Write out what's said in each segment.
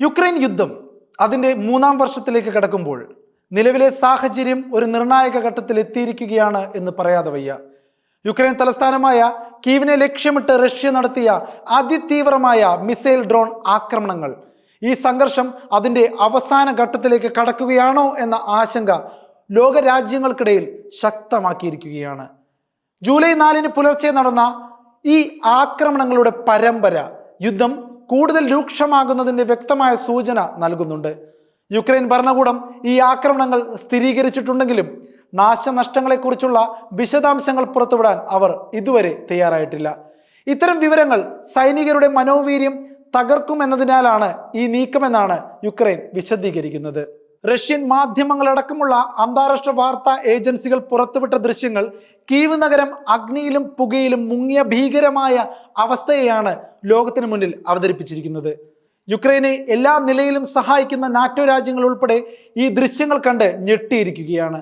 Ukraine യുദ്ധം അതിന്റെ മൂന്നാം വർഷത്തിലേക്ക് കടക്കുമ്പോൾ നിലവിലെ സാഹചര്യം ഒരു നിർണായക ഘട്ടത്തിൽ എത്തിയിരിക്കുകയാണ് എന്ന് പറയാതെ വയ്യ. യുക്രൈൻ തലസ്ഥാനമായ കീവിനെ ലക്ഷ്യമിട്ട് റഷ്യ നടത്തിയ അതിതീവ്രമായ മിസൈൽ ഡ്രോൺ ആക്രമണങ്ങൾ. ഈ സംഘർഷം അതിന്റെ അവസാന ഘട്ടത്തിലേക്ക് കടക്കുകയാണോ എന്ന ആശങ്ക ലോകരാജ്യങ്ങൾക്കിടയിൽ ശക്തമാക്കിയിരിക്കുകയാണ്. ജൂലൈ നാലിന് പുലർച്ചെ നടന്ന ഈ ആക്രമണങ്ങളുടെ പരമ്പര യുദ്ധം കൂടുതൽ രൂക്ഷമാകുന്നതിന്റെ വ്യക്തമായ സൂചന നൽകുന്നുണ്ട്. യുക്രൈൻ ഭരണകൂടം ഈ ആക്രമണങ്ങൾ സ്ഥിരീകരിച്ചിട്ടുണ്ടെങ്കിലും നാശനഷ്ടങ്ങളെക്കുറിച്ചുള്ള വിശദാംശങ്ങൾ പുറത്തുവിടാൻ അവർ ഇതുവരെ തയ്യാറായിട്ടില്ല. ഇത്തരം വിവരങ്ങൾ സൈനികരുടെ മനോവീര്യം തകർക്കുമെന്നതിനാലാണ് ഈ നീക്കമെന്നാണ് യുക്രൈൻ വിശദീകരിക്കുന്നത്. റഷ്യൻ മാധ്യമങ്ങളടക്കമുള്ള അന്താരാഷ്ട്ര വാർത്താ ഏജൻസികൾ പുറത്തുവിട്ട ദൃശ്യങ്ങൾ കീവ് നഗരം അഗ്നിയിലും പുകയിലും മുങ്ങിയ ഭീകരമായ അവസ്ഥയെയാണ് ലോകത്തിന് മുന്നിൽ അവതരിപ്പിച്ചിരിക്കുന്നത്. യുക്രൈനെ എല്ലാ നിലയിലും സഹായിക്കുന്ന നാറ്റോ രാജ്യങ്ങൾ ഉൾപ്പെടെ ഈ ദൃശ്യങ്ങൾ കണ്ട് ഞെട്ടിയിരിക്കുകയാണ്.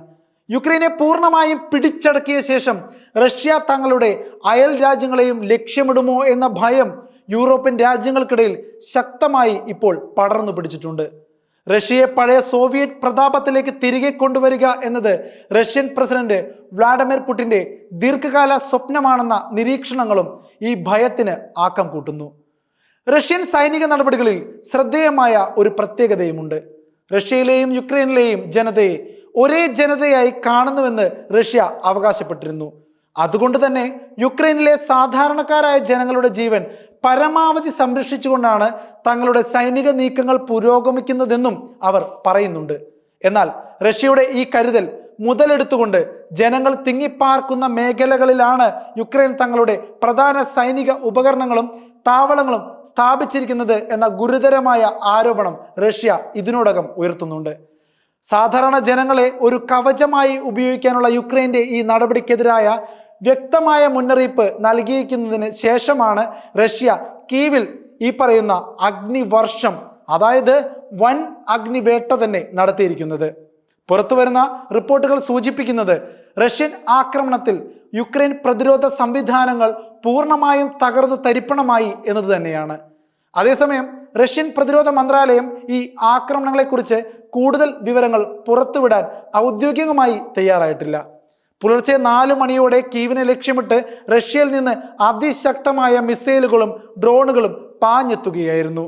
യുക്രൈനെ പൂർണമായും പിടിച്ചടക്കിയ ശേഷം റഷ്യ തങ്ങളുടെ അയൽ രാജ്യങ്ങളെയും ലക്ഷ്യമിടുമോ എന്ന ഭയം യൂറോപ്യൻ രാജ്യങ്ങൾക്കിടയിൽ ശക്തമായി ഇപ്പോൾ പടർന്നു പിടിച്ചിട്ടുണ്ട്. റഷ്യയെ പഴയ സോവിയറ്റ് പ്രതാപത്തിലേക്ക് തിരികെ കൊണ്ടുവരിക എന്നത് റഷ്യൻ പ്രസിഡന്റ് വ്ളാഡിമിർ പുടിന്റെ ദീർഘകാല സ്വപ്നമാണെന്ന നിരീക്ഷണങ്ങളും ഈ ഭയത്തിന് ആക്കം കൂട്ടുന്നു. റഷ്യൻ സൈനിക നടപടികളിൽ ശ്രദ്ധേയമായ ഒരു പ്രത്യേകതയുമുണ്ട്. റഷ്യയിലെയും യുക്രൈനിലെയും ജനതയെ ഒരേ ജനതയായി കാണുന്നുവെന്ന് റഷ്യ അവകാശപ്പെട്ടിരുന്നു. അതുകൊണ്ട് തന്നെ യുക്രൈനിലെ സാധാരണക്കാരായ ജനങ്ങളുടെ ജീവൻ പരമാവധി സംരക്ഷിച്ചുകൊണ്ടാണ് തങ്ങളുടെ സൈനിക നീക്കങ്ങൾ പുരോഗമിക്കുന്നതെന്നും അവർ പറയുന്നുണ്ട്. എന്നാൽ റഷ്യയുടെ ഈ കരുതൽ മുതലെടുത്തുകൊണ്ട് ജനങ്ങൾ തിങ്ങിപ്പാർക്കുന്ന മേഖലകളിലാണ് യുക്രൈൻ തങ്ങളുടെ പ്രധാന സൈനിക ഉപകരണങ്ങളും താവളങ്ങളും സ്ഥാപിച്ചിരിക്കുന്നത് എന്ന ഗുരുതരമായ ആരോപണം റഷ്യ ഇതിനോടകം ഉയർത്തുന്നുണ്ട്. സാധാരണ ജനങ്ങളെ ഒരു കവചമായി ഉപയോഗിക്കാനുള്ള യുക്രൈന്റെ ഈ നടപടിക്കെതിരായ വ്യക്തമായ മുന്നറിയിപ്പ് നൽകിയിരിക്കുന്നതിന് ശേഷമാണ് റഷ്യ കീവിൽ ഈ പറയുന്ന അഗ്നിവർഷം അതായത് വൻ അഗ്നിവേട്ട തന്നെ നടത്തിയിരിക്കുന്നത്. പുറത്തു വരുന്ന റിപ്പോർട്ടുകൾ സൂചിപ്പിക്കുന്നത് റഷ്യൻ ആക്രമണത്തിൽ യുക്രൈൻ പ്രതിരോധ സംവിധാനങ്ങൾ പൂർണമായും തകർന്നു തരിപ്പണമായി എന്നത് തന്നെയാണ്. അതേസമയം റഷ്യൻ പ്രതിരോധ മന്ത്രാലയം ഈ ആക്രമണങ്ങളെക്കുറിച്ച് കൂടുതൽ വിവരങ്ങൾ പുറത്തുവിടാൻ ഔദ്യോഗികമായി തയ്യാറായിട്ടില്ല. പുലർച്ചെ നാല് മണിയോടെ കീവിനെ ലക്ഷ്യമിട്ട് റഷ്യയിൽ നിന്ന് അതിശക്തമായ മിസൈലുകളും ഡ്രോണുകളും പാഞ്ഞെത്തുകയായിരുന്നു.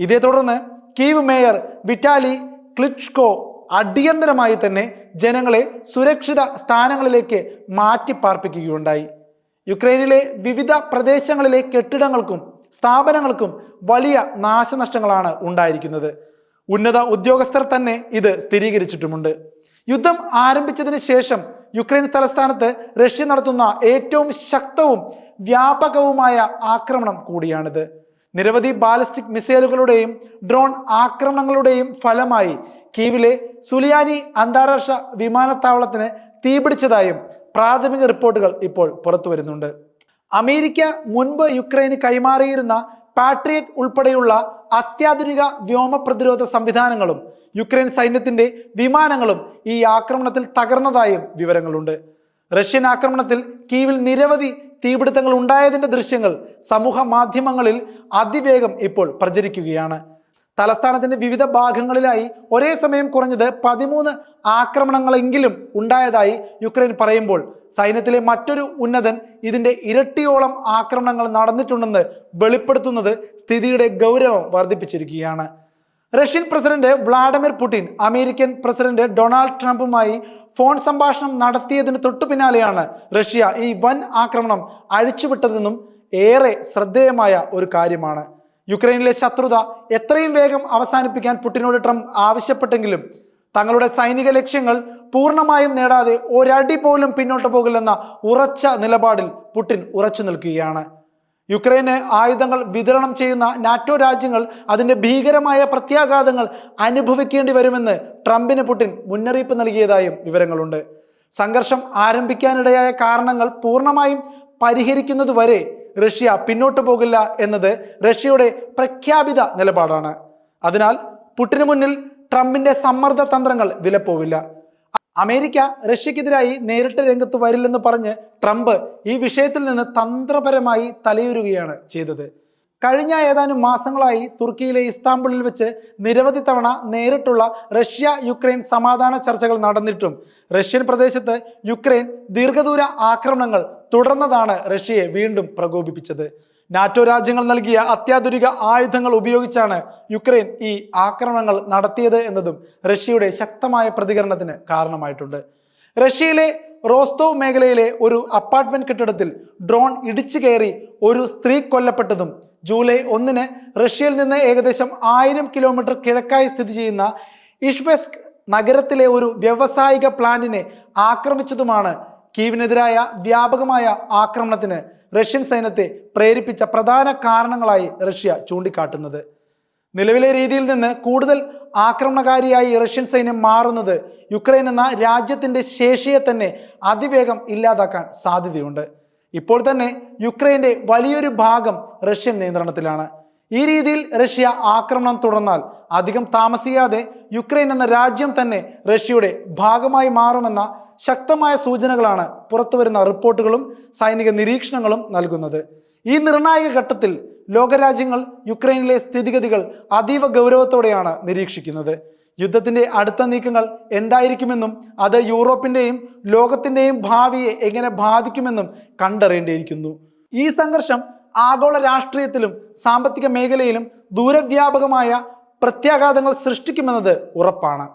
ഇതേ തുടർന്ന് കീവ് മേയർ വിറ്റാലി ക്ലിച്ച്കോ അടിയന്തരമായി തന്നെ ജനങ്ങളെ സുരക്ഷിത സ്ഥാനങ്ങളിലേക്ക് മാറ്റിപ്പാർപ്പിക്കുകയുണ്ടായി. യുക്രൈനിലെ വിവിധ പ്രദേശങ്ങളിലെ കെട്ടിടങ്ങൾക്കും സ്ഥാപനങ്ങൾക്കും വലിയ നാശനഷ്ടങ്ങളാണ് ഉണ്ടായിരിക്കുന്നത്. ഉന്നത ഉദ്യോഗസ്ഥർ തന്നെ ഇത് സ്ഥിരീകരിച്ചിട്ടുമുണ്ട്. യുദ്ധം ആരംഭിച്ചതിന് ശേഷം യുക്രൈൻ തലസ്ഥാനത്ത് റഷ്യ നടത്തുന്ന ഏറ്റവും ശക്തവും വ്യാപകവുമായ ആക്രമണം കൂടിയാണിത്. നിരവധി ബാലിസ്റ്റിക് മിസൈലുകളുടെയും ഡ്രോൺ ആക്രമണങ്ങളുടെയും ഫലമായി കീവിലെ സുലിയാനി അന്താരാഷ്ട്ര വിമാനത്താവളത്തിന് തീപിടിച്ചതായും പ്രാഥമിക റിപ്പോർട്ടുകൾ ഇപ്പോൾ പുറത്തു വരുന്നുണ്ട്. അമേരിക്ക മുൻപ് യുക്രൈന് കൈമാറിയിരുന്ന പാട്രിയറ്റ് ഉൾപ്പെടെയുള്ള അത്യാധുനിക വ്യോമ പ്രതിരോധ സംവിധാനങ്ങളും യുക്രൈൻ സൈന്യത്തിന്റെ വിമാനങ്ങളും ഈ ആക്രമണത്തിൽ തകർന്നതായും വിവരങ്ങളുണ്ട്. റഷ്യൻ ആക്രമണത്തിൽ കീവിൽ നിരവധി തീപിടുത്തങ്ങൾ ഉണ്ടായതിന്റെ ദൃശ്യങ്ങൾ സമൂഹ മാധ്യമങ്ങളിൽ അതിവേഗം ഇപ്പോൾ പ്രചരിക്കുകയാണ്. തലസ്ഥാനത്തിന്റെ വിവിധ ഭാഗങ്ങളിലായി ഒരേ സമയം കുറഞ്ഞത് പതിമൂന്ന് ആക്രമണങ്ങളെങ്കിലും ഉണ്ടായതായി യുക്രൈൻ പറയുമ്പോൾ സൈന്യത്തിലെ മറ്റൊരു ഉന്നതൻ ഇതിന്റെ ഇരട്ടിയോളം ആക്രമണങ്ങൾ നടന്നിട്ടുണ്ടെന്ന് വെളിപ്പെടുത്തുന്നത് സ്ഥിതിയുടെ ഗൗരവം വർദ്ധിപ്പിച്ചിരിക്കുകയാണ്. Russian president Vladimir Putin American president Donald ട്രംപുമായി phone സംഭാഷണം നടത്തിയതിന് തൊട്ടു പിന്നാലെയാണ് റഷ്യ ഈ വൻ ആക്രമണം അഴിച്ചുവിട്ടതെന്നും ഏറെ ശ്രദ്ധേയമായ ഒരു കാര്യമാണ്. യുക്രൈനിലെ ശത്രുത എത്രയും വേഗം അവസാനിപ്പിക്കാൻ പുടിനോട് ട്രംപ് ആവശ്യപ്പെട്ടെങ്കിലും തങ്ങളുടെ സൈനിക ലക്ഷ്യങ്ങൾ പൂർണമായും നേടാതെ ഒരടി പോലും പിന്നോട്ട് പോകില്ലെന്ന ഉറച്ച നിലപാടിൽ പുടിൻ ഉറച്ചു നിൽക്കുകയാണ്. യുക്രൈന് ആയുധങ്ങൾ വിതരണം ചെയ്യുന്ന നാറ്റോ രാജ്യങ്ങൾ അതിന്റെ ഭീകരമായ പ്രത്യാഘാതങ്ങൾ അനുഭവിക്കേണ്ടി വരുമെന്ന് ട്രംപിന് പുടിൻ മുന്നറിയിപ്പ് നൽകിയതായും വിവരങ്ങളുണ്ട്. സംഘർഷം ആരംഭിക്കാനിടയായ കാരണങ്ങൾ പൂർണമായും പരിഹരിക്കുന്നതുവരെ റഷ്യ പിന്നോട്ട് പോകില്ല എന്നത് റഷ്യയുടെ പ്രഖ്യാപിത നിലപാടാണ്. അതിനാൽ പുട്ടിന് മുന്നിൽ ട്രംപിന്റെ സമ്മർദ്ദ തന്ത്രങ്ങൾ വിലപ്പോവില്ല. അമേരിക്ക റഷ്യക്കെതിരായി നേരിട്ട് രംഗത്ത് വരില്ലെന്ന് പറഞ്ഞ് ട്രംപ് ഈ വിഷയത്തിൽ നിന്ന് തന്ത്രപരമായി തലയൂരുകയാണ് ചെയ്തത്. കഴിഞ്ഞ ഏതാനും മാസങ്ങളായി തുർക്കിയിലെ ഇസ്താംബുളിൽ വെച്ച് നിരവധി തവണ നേരിട്ടുള്ള റഷ്യ യുക്രൈൻ സമാധാന ചർച്ചകൾ നടന്നിട്ടും റഷ്യൻ പ്രദേശത്ത് യുക്രൈൻ ദീർഘദൂര ആക്രമണങ്ങൾ തുടർന്നതാണ് റഷ്യയെ വീണ്ടും പ്രകോപിപ്പിച്ചത്. നാറ്റോ രാജ്യങ്ങൾ നൽകിയ അത്യാധുനിക ആയുധങ്ങൾ ഉപയോഗിച്ചാണ് യുക്രൈൻ ഈ ആക്രമണങ്ങൾ നടത്തിയത് എന്നതും റഷ്യയുടെ ശക്തമായ പ്രതികരണത്തിന് കാരണമായിട്ടുണ്ട്. റഷ്യയിലെ റോസ്തോ മേഖലയിലെ ഒരു അപ്പാർട്ട്മെന്റ് കെട്ടിടത്തിൽ ഡ്രോൺ ഇടിച്ചു കയറി ഒരു സ്ത്രീ കൊല്ലപ്പെട്ടതും ജൂലൈ ഒന്നിന് റഷ്യയിൽ നിന്ന് ഏകദേശം ആയിരം കിലോമീറ്റർ കിഴക്കായി സ്ഥിതി ചെയ്യുന്ന ഇഷ്വെസ്ക് നഗരത്തിലെ ഒരു വ്യാവസായിക പ്ലാന്റിനെ ആക്രമിച്ചതുമാണ് കീവിനെതിരായ വ്യാപകമായ ആക്രമണത്തിന് റഷ്യൻ സൈന്യത്തെ പ്രേരിപ്പിച്ച പ്രധാന കാരണങ്ങളായി റഷ്യ ചൂണ്ടിക്കാട്ടുന്നത്. നിലവിലെ രീതിയിൽ നിന്ന് കൂടുതൽ ആക്രമണകാരിയായി റഷ്യൻ സൈന്യം മാറുന്നത് യുക്രൈൻ എന്ന രാജ്യത്തിന്റെ ശേഷിയെ തന്നെ അതിവേഗം ഇല്ലാതാക്കാൻ സാധ്യതയുണ്ട്. ഇപ്പോൾ തന്നെ യുക്രൈന്റെ വലിയൊരു ഭാഗം റഷ്യൻ നിയന്ത്രണത്തിലാണ്. ഈ രീതിയിൽ റഷ്യ ആക്രമണം തുടർന്നാൽ അധികം താമസിയാതെ യുക്രൈൻ എന്ന രാജ്യം തന്നെ റഷ്യയുടെ ഭാഗമായി മാറുമെന്ന ശക്തമായ സൂചനകളാണ് പുറത്തുവരുന്ന റിപ്പോർട്ടുകളും സൈനിക നിരീക്ഷണങ്ങളും നൽകുന്നത്. ഈ നിർണായക ഘട്ടത്തിൽ ലോകരാജ്യങ്ങൾ യുക്രൈനിലെ സ്ഥിതിഗതികൾ അതീവ ഗൗരവത്തോടെയാണ് നിരീക്ഷിക്കുന്നത്. യുദ്ധത്തിന്റെ അടുത്ത നീക്കങ്ങൾ എന്തായിരിക്കുമെന്നും അത് യൂറോപ്പിന്റെയും ലോകത്തിന്റെയും ഭാവിയെ എങ്ങനെ ബാധിക്കുമെന്നും കണ്ടറിയേണ്ടിയിരിക്കുന്നു. ഈ സംഘർഷം ആഗോള രാഷ്ട്രീയത്തിലും സാമ്പത്തിക മേഖലയിലും ദൂരവ്യാപകമായ പ്രത്യാഘാതങ്ങൾ സൃഷ്ടിക്കുമെന്നത് ഉറപ്പാണ്.